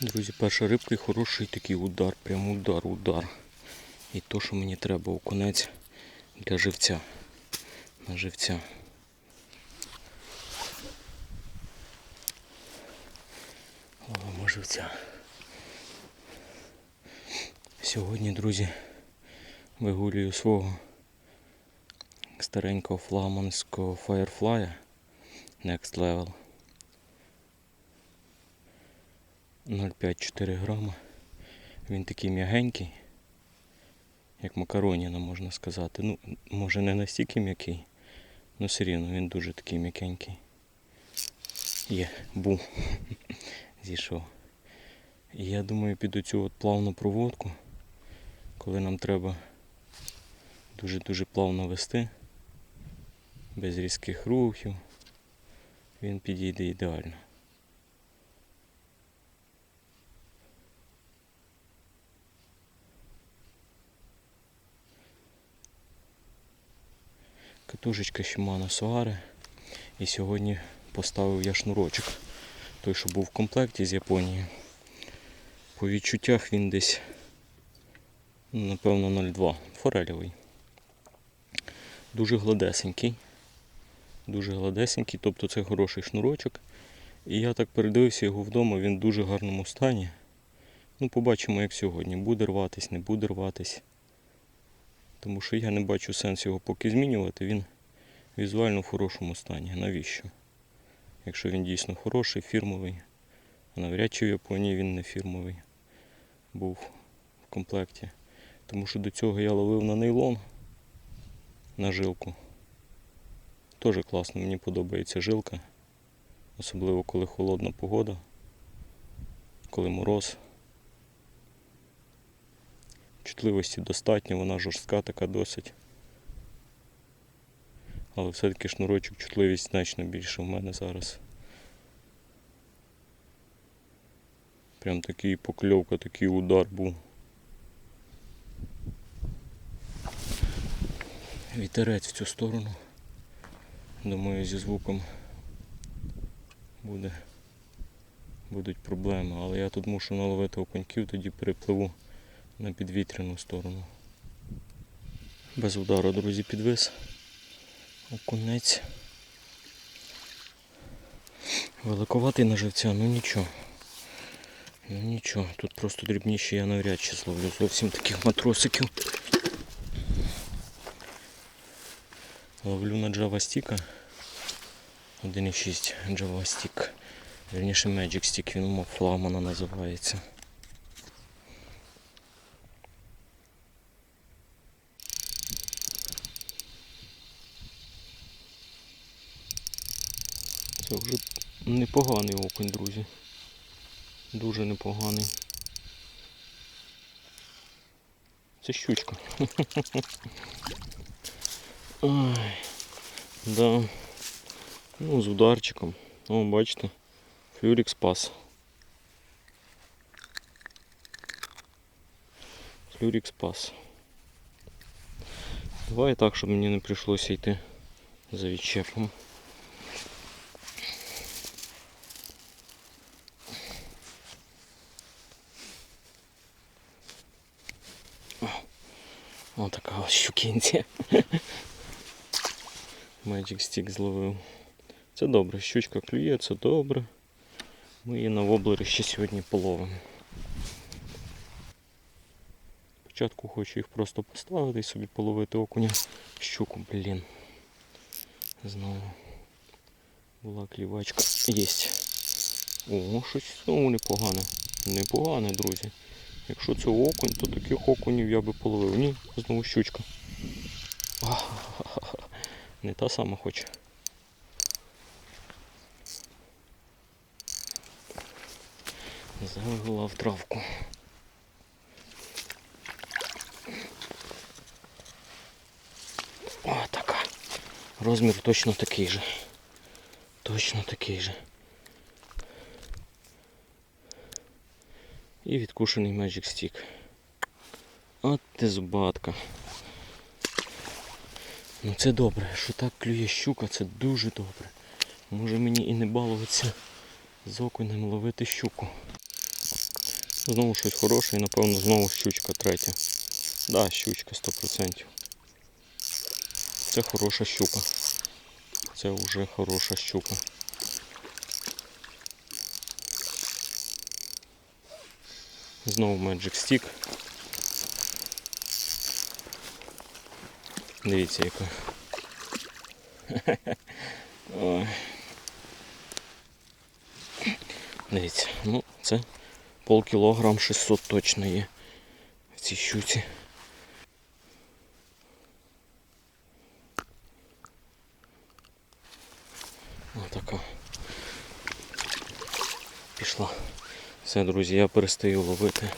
Друзі, перша рибка і хороший такий удар, прям удар, удар. І то, що мені треба окунець для живця. На живця. Ловимо живця. Сьогодні, друзі, вигулюю свого старенького флагманського Firefly Next Level. 0,5-4 грама. Він такий м'ягенький, як макароніна, можна сказати. Ну, може не настільки м'який, але все рівно він дуже такий м'якенький. Є, бу. Зійшов. Я думаю, під оцю от плавну проводку, коли нам треба дуже-дуже плавно вести, без різких рухів, він підійде ідеально. Катушечка Shimano Soare. І сьогодні поставив я шнурочок. Той, що був в комплекті з Японії. По відчуттях він десь, напевно, 0,2. Форельовий. Дуже гладесенький. Дуже гладесенький, тобто це хороший шнурочок. І я так передивився його вдома, він в дуже гарному стані. Ну, побачимо, як сьогодні. Буде рватись, не буде рватись. Тому що я не бачу сенсу його поки змінювати, він візуально в хорошому стані. Навіщо? Якщо він дійсно хороший, фірмовий. А навряд чи в Японії він не фірмовий був в комплекті. Тому що до цього я ловив на нейлон на жилку. Теж класно, мені подобається жилка. Особливо коли холодна погода, коли мороз. Чутливості достатньо, вона жорстка така досить. Але все-таки шнурочок чутливість значно більше в мене зараз. Прям такий покльовка, такий удар був. Вітерець в цю сторону. Думаю, зі звуком буде, будуть проблеми. Але я тут мушу наловити окуньків, тоді перепливу на підвітряну сторону. Без удару, друзі, підвис. Окунець. Великоватий на живця, ну нічого. Ну нічого, тут просто дрібніші я навряд чи зловлю зовсім таких матросиків. Ловлю на Java Stick 1.6 Java Stick. Вірніше Magic Stick, він мого флагмана називається. Це вже непоганий окунь, друзі. Дуже непоганий. Це щучка. Ай, да. Ну, з ударчиком. О, бачите. Флюрік спас. Флюрік спас. Давай так, щоб мені не прийшлося йти за відчепом. О, така ось щукінця. Magic Stick зловив. Це добре, щучка клює, це добре. Ми її на воблері ще сьогодні половимо. Спочатку хочу їх просто поставити і собі половити окуня. Щуку, блін. Знову була клівачка. Єсть. О, щось знову непогане. Непогане, друзі. Якщо це окунь, то таких окунів я би половив. Ні, знову щучка. Не та сама хоче. Залегла в травку. О, така. Розмір точно такий же. Точно такий же. І відкушений Magic Stick. От ти зубатка. Ну це добре, що так клює щука, це дуже добре. Може мені і не балуватися з окунем ловити щуку. Знову щось хороше і напевно знову щучка третя. Да, щучка 100%. Це хороша щука. Це вже хороша щука. Знову Magic Stick. Дивіться яка. Дивіться, ну це полкілограм 600 точно є в цій щуці. Отака. Пішла. Все, друзі, я перестаю ловити.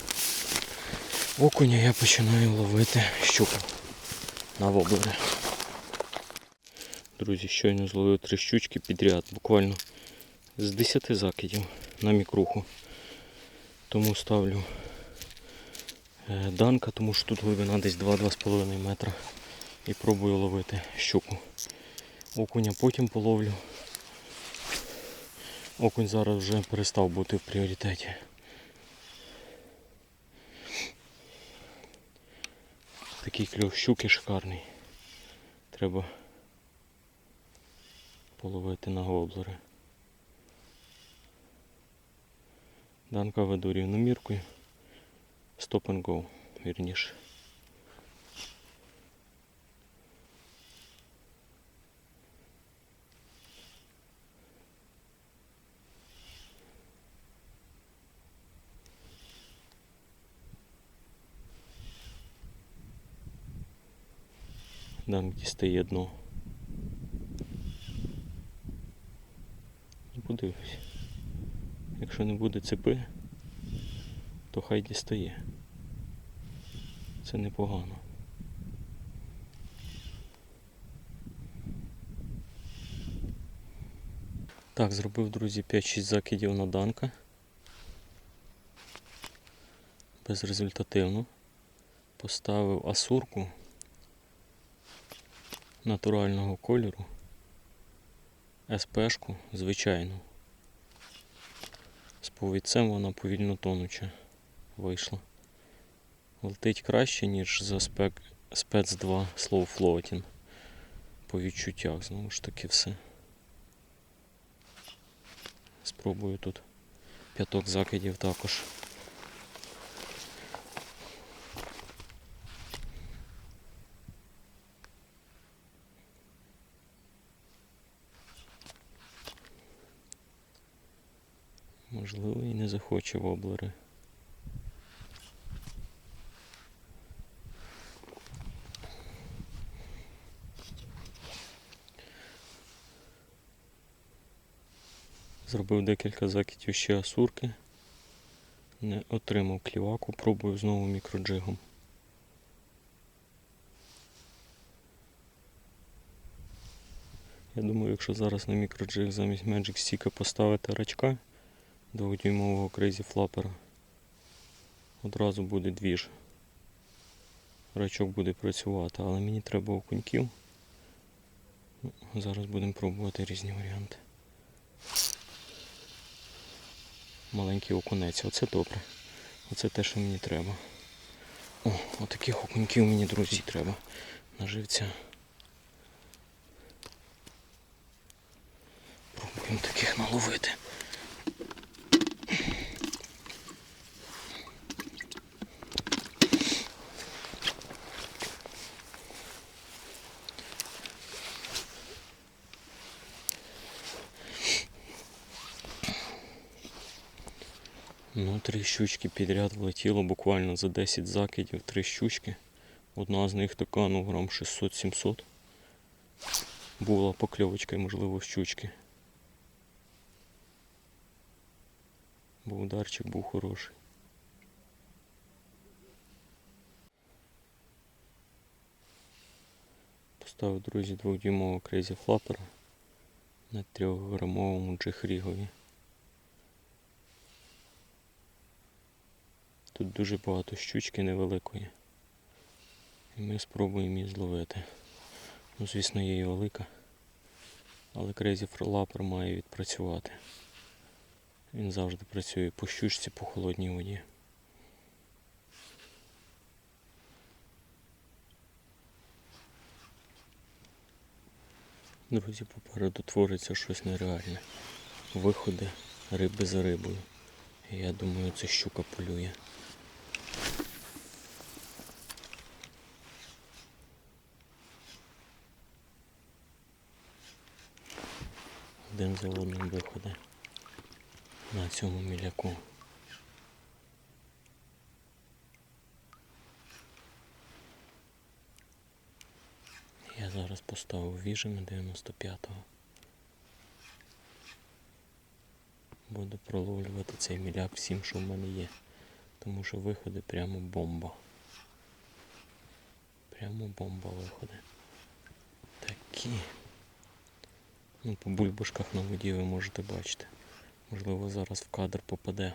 Окуня я починаю ловити щуку на воблери. Друзі, щойно зловив три щучки підряд, буквально з 10 закидів на мікруху. Тому ставлю е, данка, тому що тут глибина десь 2-2,5 метра. І пробую ловити щуку. Окуня потім половлю. Окунь зараз вже перестав бути в пріоритеті. Такий кльов щуки шикарний. Треба половити на гоблери. Данка веду рівноміркою. Stop and go, вірніше. Дам дістає дно. Подивлюсь. Якщо не буде цепи, то хай дістає. Це непогано. Так, зробив, друзі, 5-6 закидів на данка. Безрезультативно. Поставив асурку натурального кольору. СПшку звичайну. З повідцем вона повільно тонуча вийшла. Летить краще, ніж за спек, спец 2 Slow Floating. По відчуттях, знову ж таки все. Спробую тут п'яток закидів також. Можливо, і не захоче воблери. Зробив декілька закидів ще асурки. Не отримав кліваку, пробую знову мікроджигом. Я думаю, якщо зараз на мікроджиг замість Magic Stick поставити рачка двохдюймового Crazy Flapper, одразу буде двіж. Рачок буде працювати, але мені треба окуньків. Ну, Зараз будемо пробувати різні варіанти. Маленький окунець, оце добре. Оце те, що мені треба. О, отаких окуньків мені, друзі, треба. Наживця. Пробуємо таких наловити. Ну, три щучки підряд влетіло буквально за 10 закидів, три щучки. Одна з них така, ну, грам 600-700. Була покльовочка і, можливо, щучки. Бо ударчик був хороший. Поставив, друзі, двохдюймового Crazy Flapper на 3-грамовому джихрігові. Тут дуже багато щучки невеликої. І ми спробуємо її зловити. Ну, Звісно, є і велика, але Crazy Лапер має відпрацювати. Він завжди працює по щучці по холодній воді. Друзі, попереду твориться щось нереальне. Виходи риби за рибою. Я думаю, це щука полює. Один за виходи на цьому міляку. Я зараз поставив віжами 95-го. Буду проловлювати цей міляк всім, що в мене є. Тому що виходи прямо бомба. Прямо бомба виходи. Такі. Ну, по бульбашках на воді ви можете бачити. Можливо, зараз в кадр попаде.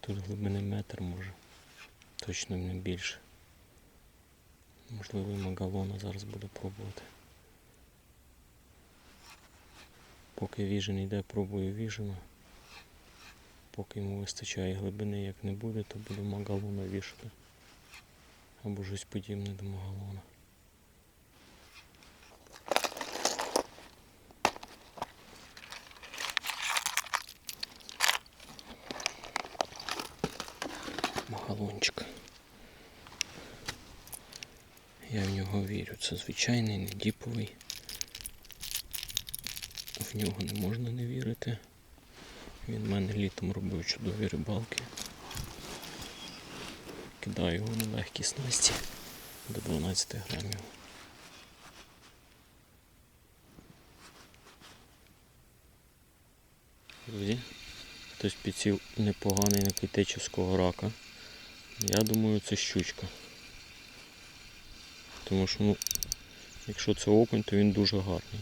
Тут глибини метр може. Точно не більше. Можливо, і магалона зараз буде пробувати. Поки віжен йде, пробую віжена. Поки йому вистачає глибини, як не буде, то буду магалона вішати. Або щось подібне до магалона. Магалончик. Я в нього вірю. Це звичайний, не діповий. В нього не можна не вірити. Він в мене літом робив чудові рибалки. Кидаю його на легкі снасті до 12 грамів. Друзі, хтось підсів непоганий на китечівського рака. Я думаю, це щучка. Тому що, ну, якщо це окунь, то він дуже гарний.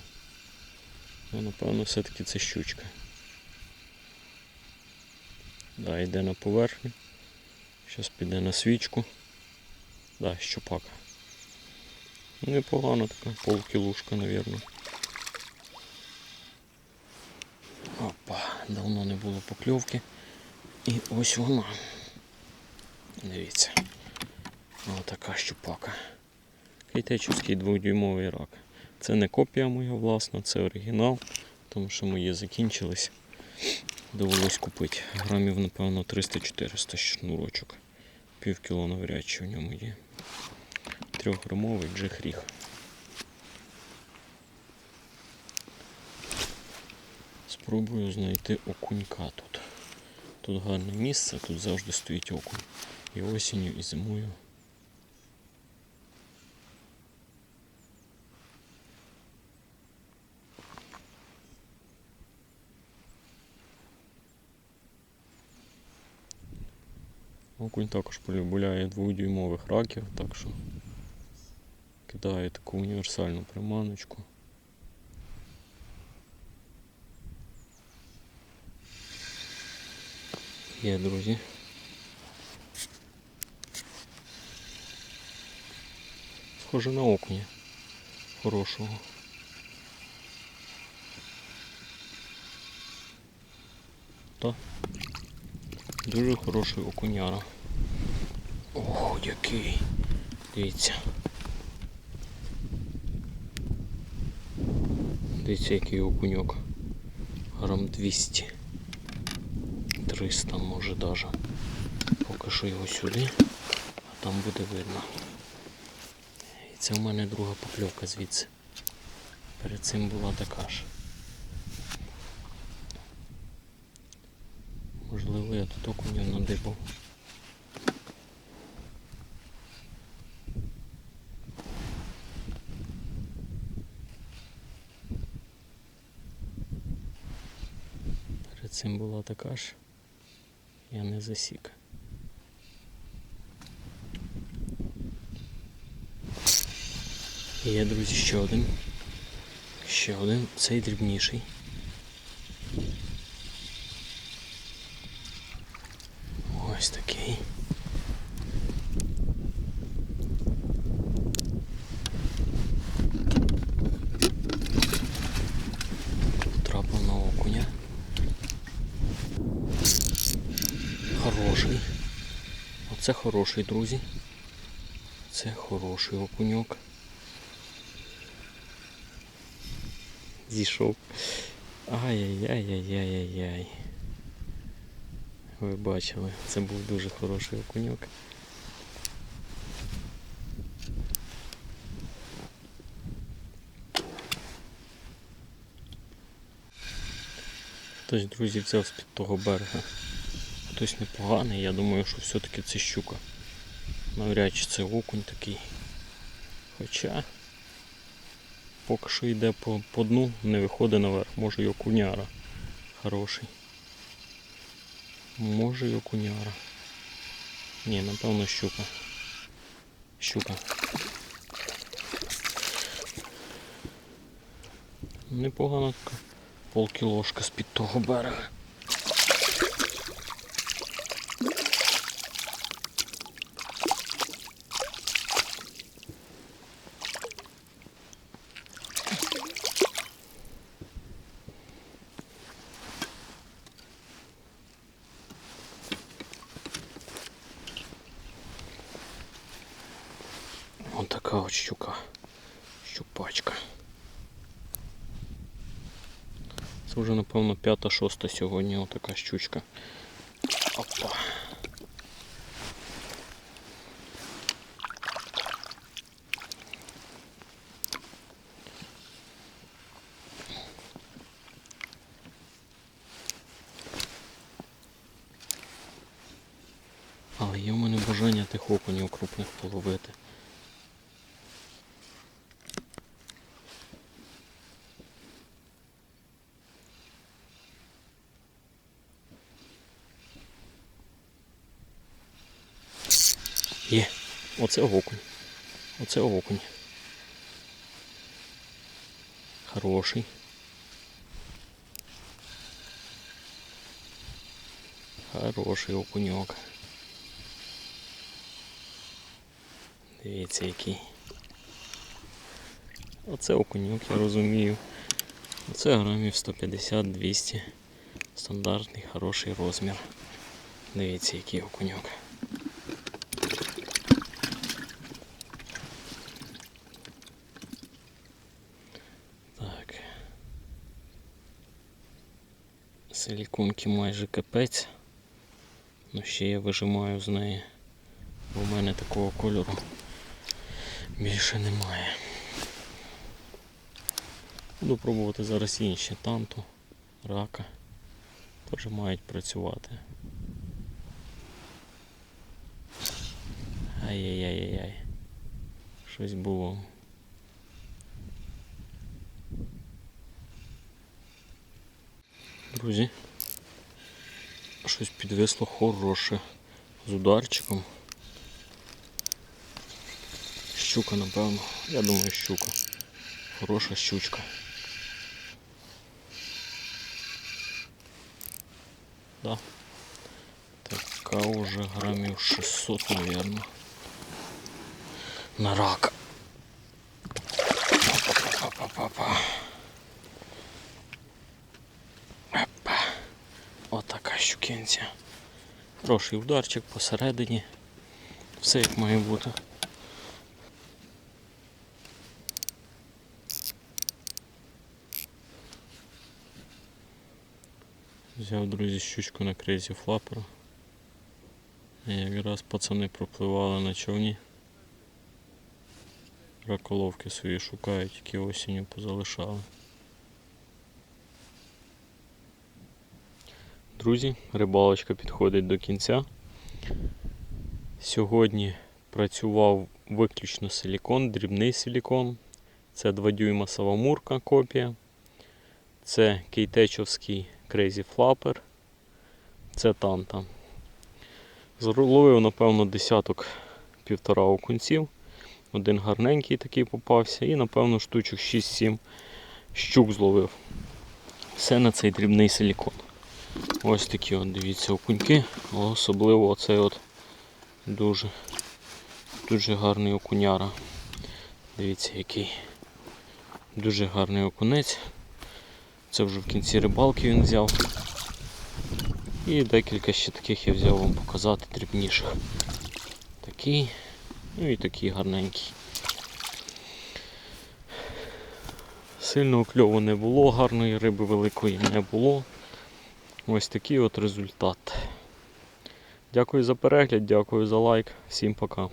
Ну, напевно, все-таки це щучка. Да, йде на поверхню. Зараз піде на свічку. Да, щупака. Непогана така, полкілушка, мабуть. Опа, давно не було покльовки. І ось вона. Дивіться. Ось така щупака. Кейтечівський дводюймовий рак. Це не копія моя власна, це оригінал, тому що мої закінчились. Довелось купити. Грамів, напевно, 300-400 шнурочок. Пів кіло навряд чи в ньому є. Трьохграмовий джихріг. Спробую знайти окунька тут. Тут гарне місце, тут завжди стоїть окунь. І осінню, і зимою. Окунь також полюбляє дводюймових раків, так що кидає таку універсальну приманочку. Є, друзі. Схоже на окуня хорошого. Та Дуже хороший окуняра. Ого, який. Дивіться. Дивіться, який окуньок. Грам 200. 300 може даже. Поки що його сюди, а там буде видно. І це в мене друга покльовка звідси. Перед цим була така ж. Можливо, я тут окунів надибав. Перед цим була така ж. Я не засік. І Є, друзі, ще один. Ще один, цей дрібніший. Ось такий. Потрапив на Це хороший, друзі. Це хороший окуньок. Зійшов. Ай-яй-яй-яй-яй-яй. Ви бачили, це був дуже хороший окуньок. Хтось, друзі, взяв з-під того берега. Хтось непоганий, я думаю, що все-таки це щука. Навряд чи це окунь такий. Хоча поки що йде по, по дну, не виходить наверх, може й окуняра. Хороший. Може й окуняра. Ні, напевно щука. Щука. Непогана така полкілошка з-під того берега. Ось така от щука. Щупачка. Це вже, п'ята-шоста сьогодні отака щучка. Опа. Але є в мене бажання тих окунів крупних половити. Є. Оце окунь. Оце окунь. Хороший. Хороший окуньок. Дивіться який. Оце окуньок, я розумію. Оце грамів 150-200. Стандартний хороший розмір. Дивіться який окуньок. Так. Силіконки майже капець. Ну ще я вижимаю з неї. Бо в мене такого кольору більше немає. Буду пробувати зараз інші танту, рака. Теж мають працювати. Ай-яй-яй-яй. Щось було. Друзі, щось підвисло хороше з ударчиком. Щука, напевно. Я думаю, щука. Хороша щучка. Да. Така уже грамів 600, наверное. На рака. Па-па-па-па-па. Опа. Отака щукенця. Хороший ударчик посередині. Все як має бути. Взяв, друзі, щучку на крейзі флапера. Якраз пацани пропливали на човні. Раколовки свої шукають, які осінню позалишали. Друзі, рибалочка підходить до кінця. Сьогодні працював виключно силікон, дрібний силікон. Це 2 дюйма Савамурка копія. Це кейтечовський Crazy Flapper. Це танта. Зловив, напевно, десяток півтора окунців. Один гарненький такий попався і, напевно, штучок 6-7 щук зловив. Все на цей дрібний силікон. Ось такі от, дивіться, окуньки. Особливо оцей от дуже, дуже гарний окуняра. Дивіться, який дуже гарний окунець. Це вже в кінці рибалки він взяв. І декілька ще таких я взяв вам показати дрібніших. Такий. Ну і такий гарненький. Сильного кльову не було, гарної риби великої не було. Ось такий от результат. Дякую за перегляд, дякую за лайк. Всім пока.